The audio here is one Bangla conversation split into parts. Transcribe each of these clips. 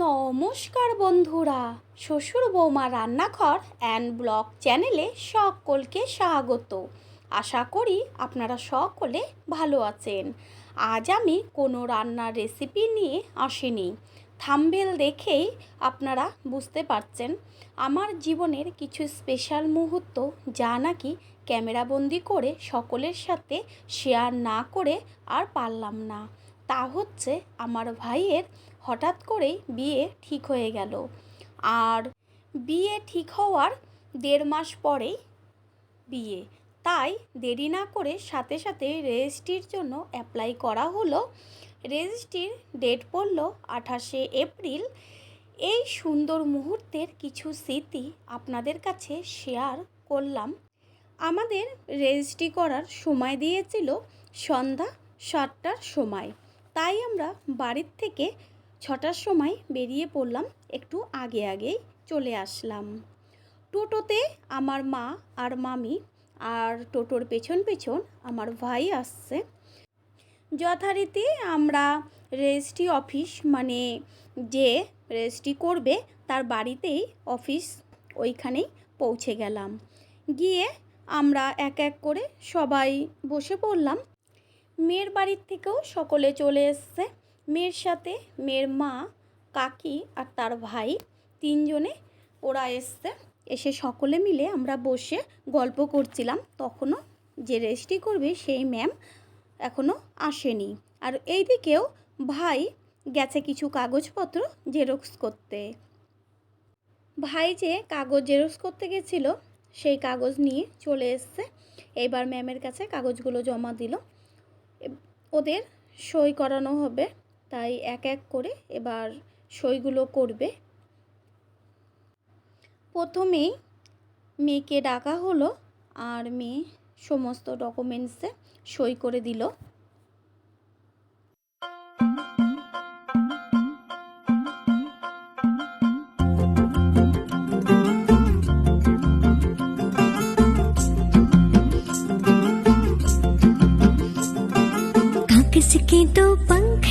নমস্কার বন্ধুরা, শ্বশুর বৌমা রান্নাঘর অ্যান্ড ব্লগ চ্যানেলে সকলকে স্বাগত। আশা করি আপনারা সকলে ভালো আছেন। আজ আমি কোনো রান্নার রেসিপি নিয়ে আসিনি। থাম্বেল দেখেই আপনারা বুঝতে পারছেন, আমার জীবনের কিছু স্পেশাল মুহূর্ত যা নাকি ক্যামেরাবন্দি করে সকলের সাথে শেয়ার না করে আর পারলাম না। তা হচ্ছে আমার ভাইয়ের হঠাৎ করেই বিয়ে ঠিক হয়ে গেল। আর বিয়ে ঠিক হওয়ার দেড় মাস পরেই বিয়ে। তাই দেরি না করে সাথে সাথে রেজিস্ট্রির জন্য অ্যাপ্লাই করা হলো। রেজিস্ট্রির ডেট পড়ল আঠাশে এপ্রিল। এই সুন্দর মুহূর্তের কিছু স্মৃতি আপনাদের কাছে শেয়ার করলাম। আমাদের রেজিস্ট্রি করার সময় দিয়েছিল সন্ধ্যা সাতটার সময়। তাই আমরা বাড়ির থেকে ছটার সময় বেরিয়ে পড়লাম, একটু আগে আগেই চলে আসলাম। টোটোতে আমার মা আর মামি আর টোটোর পেছন পেছন আমার ভাই আসছে। যথারীতি আমরা রেজিস্ট্রি অফিস মানে যে রেজিস্ট্রি করবে তার বাড়িতেই অফিস ওইখানেই পৌঁছে গেলাম। গিয়ে আমরা এক এক করে সবাই বসে পড়লাম। মেয়ের বাড়ির থেকেও সকলে চলে এসছে। মেয়ের সাথে মেয়ের মা, কাকি আর তার ভাই তিনজনে ওরা এসছে। এসে সকলে মিলে আমরা বসে গল্প করছিলাম। তখনও যে রেজিস্ট্রি করবে সেই ম্যাম এখনও আসেনি। আর এই দিকেও ভাই গেছে কিছু কাগজপত্র জেরক্স করতে। ভাই যে কাগজ জেরক্স করতে গেছিল, সেই কাগজ নিয়ে চলে এসছে। এবার ম্যামের কাছে কাগজগুলো জমা দিল। ওদের সই করানো হবে। তাই এক এক করে এবার সইগুলো করবে। প্রথমেই মেয়েকে ডাকা হলো আর মেয়ে সমস্ত ডকুমেন্টসে সই করে দিল। কিন্তু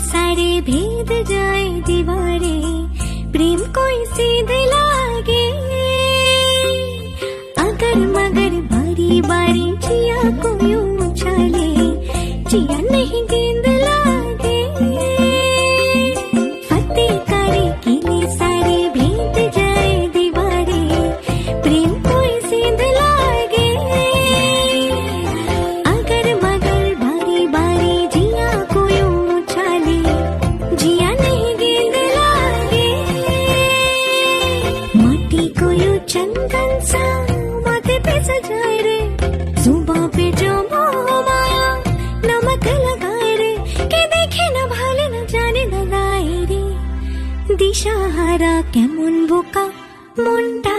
सारे भेद जाए दीवारे, प्रेम कोई सीध लागे अगर मगर बारी बारी जिया को यूँ उछाले जिया नहीं गेंद দিশাহারা কেমন বোকা? মনটা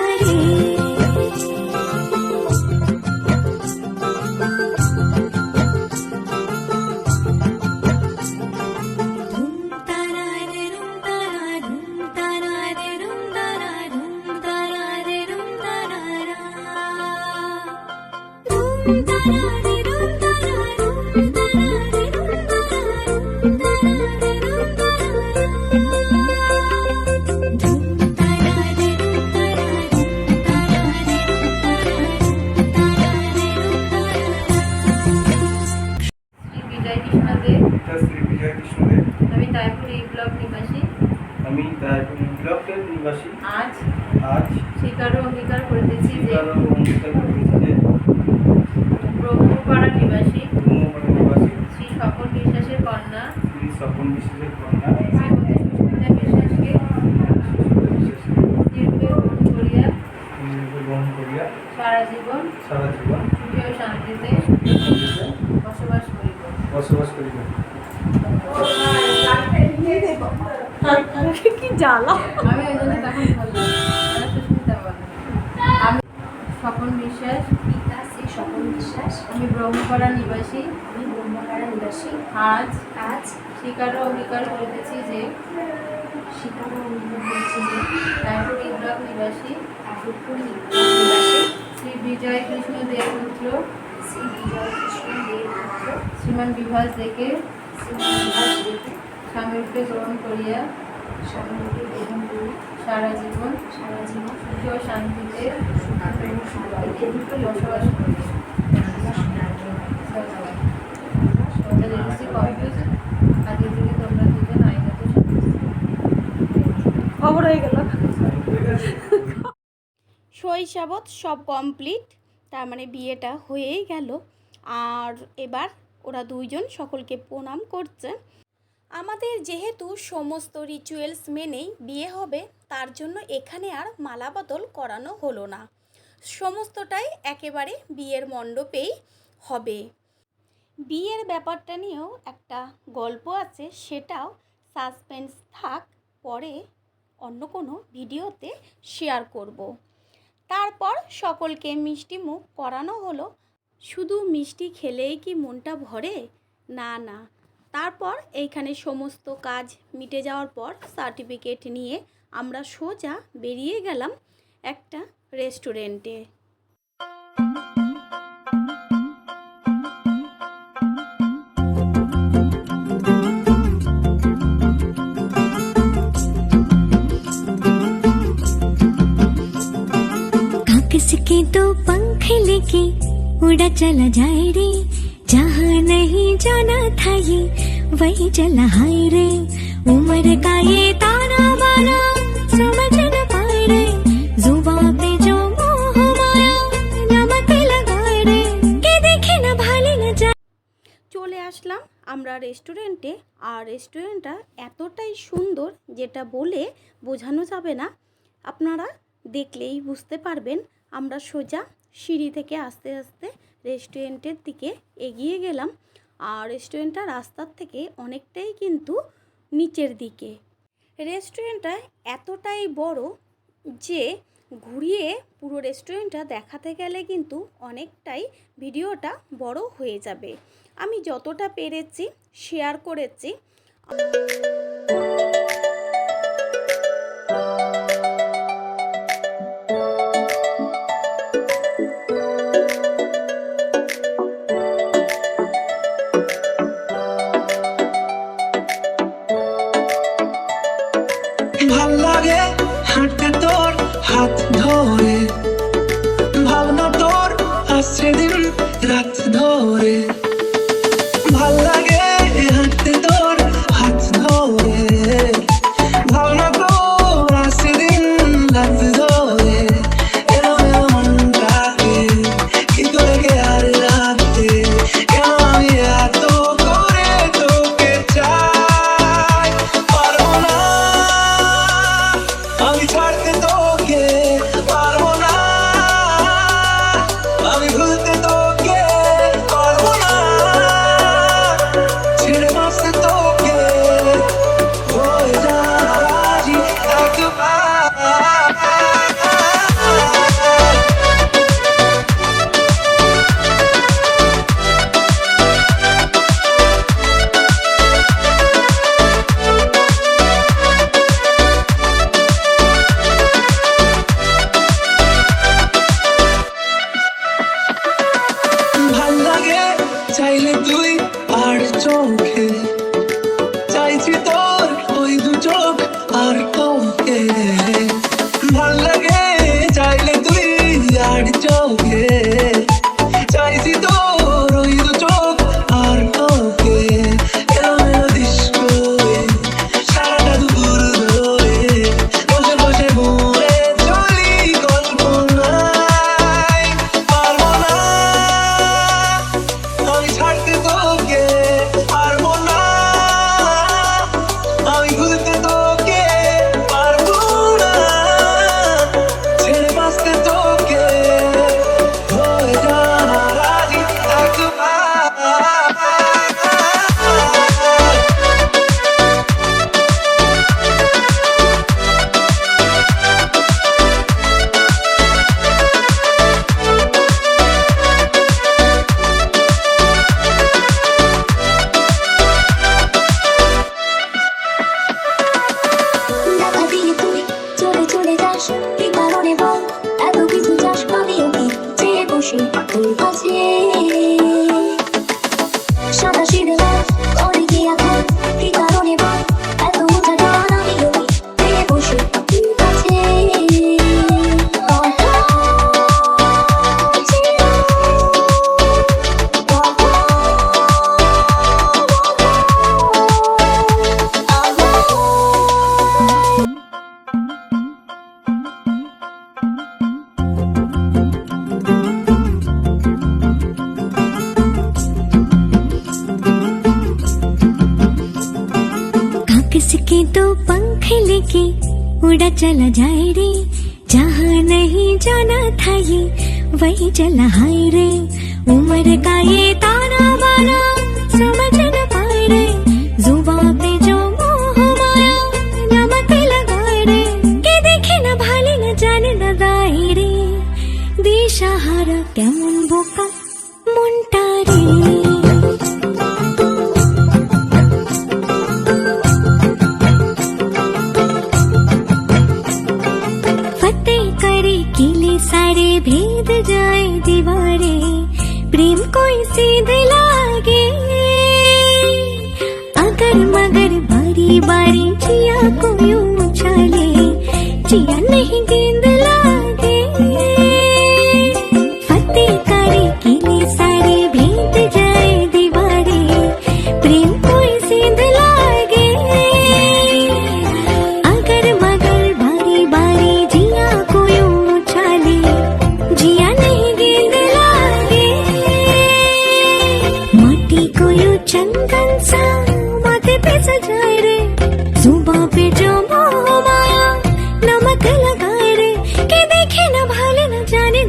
বিশ্বাস পিতা শ্রী স্বপন বিশ্বাস। আমি ব্রহ্মপাড়া নিবাসী, আমি ব্রহ্মপাড়া নিবাসী। আজ আজ স্বীকার অঙ্গীকার করিতেছি যে স্বীকার অঙ্গীকার করেছি যে রায়পুর ই ব্লক নিবাসী নিবাসী, শ্রী বিজয় কৃষ্ণ দেবপুত্র, শ্রী বিজয় কৃষ্ণ দেব পুত্র শ্রীমান বিভাস দেখে শ্রী নিবাস দেবে স্বামীরূপে গ্রহণ করিয়া গ্রহণ করে সারা জীবন সারা জীবন সুখী ও শান্তিতে সুখে ও শান্তিতে বসবাস করি খবর হয়ে গেল। শৈশবত সব কমপ্লিট তার মানে বিয়েটা হয়েই গেল। আর এবার ওরা দুইজন সকলকে প্রণাম করছে। আমাদের যেহেতু সমস্ত রিচুয়ালস মেনেই বিয়ে হবে, তার জন্য এখানে আর মালা বদল করানো হলো না। সমস্তটাই একেবারে বিয়ের মণ্ডপেই হবে। বিয়ের ব্যাপারটা নিয়েও একটা গল্প আছে, সেটাও সাসপেন্স থাক, পরে অন্য কোনো ভিডিওতে শেয়ার করব। তারপর সকলকে মিষ্টি মুখ করানো হলো। শুধু মিষ্টি খেলেই কি মনটা ভরে? না না। তারপর এইখানে সমস্ত কাজ মিটে যাওয়ার পর সার্টিফিকেট নিয়ে আমরা সোজা বেরিয়ে গেলাম একটা রেস্টুরেন্টে कागज के दो पंख लेके उड़ा चला जाए रे जहाँ नहीं जाना था ये वही चला हाय रे उम्र का ये ताना बाना समझ न पाए रे जुबा पे जो मोह माया नमक लगाए रे के देखे न भाले न जा চলে আসলাম আমরা রেস্টুরেন্টে আর রেস্টুরেন্টটা এতটাই সুন্দর যেটা বলে বোঝানো যাবে না আপনারা দেখলেই বুঝতে পারবেন আমরা সোজা সিঁড়ি থেকে আস্তে আস্তে রেস্টুরেন্টের দিকে এগিয়ে গেলাম। আর রেস্টুরেন্টটা রাস্তার থেকে অনেকটাই কিন্তু নিচের দিকে। রেস্টুরেন্টটা এতটাই বড় যে ঘুরিয়ে পুরো রেস্টুরেন্টটা দেখাতে গেলে কিন্তু অনেকটাই ভিডিওটা বড় হয়ে যাবে। আমি যতটা পেরেছি শেয়ার করেছি। চোখে चला जाए रे जहाँ नहीं जाना था ये वही चला हाय रे। उम्र का ये ताना बाना समझ न पाए रे भेद जाए दीवारे, प्रेम कोई सीध लागे अगर मगर बारी बारी जिया को यूँ उछाले जिया नहीं गेंद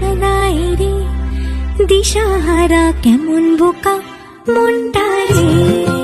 না নাই রে দিশাহারা কেমন বোকা মনটা রে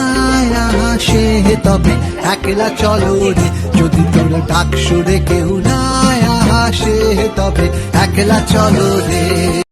আসে তবে একলা চলো রে। যদি তোর ডাক সুরে কেউ না হাসে তবে একলা চলো রে।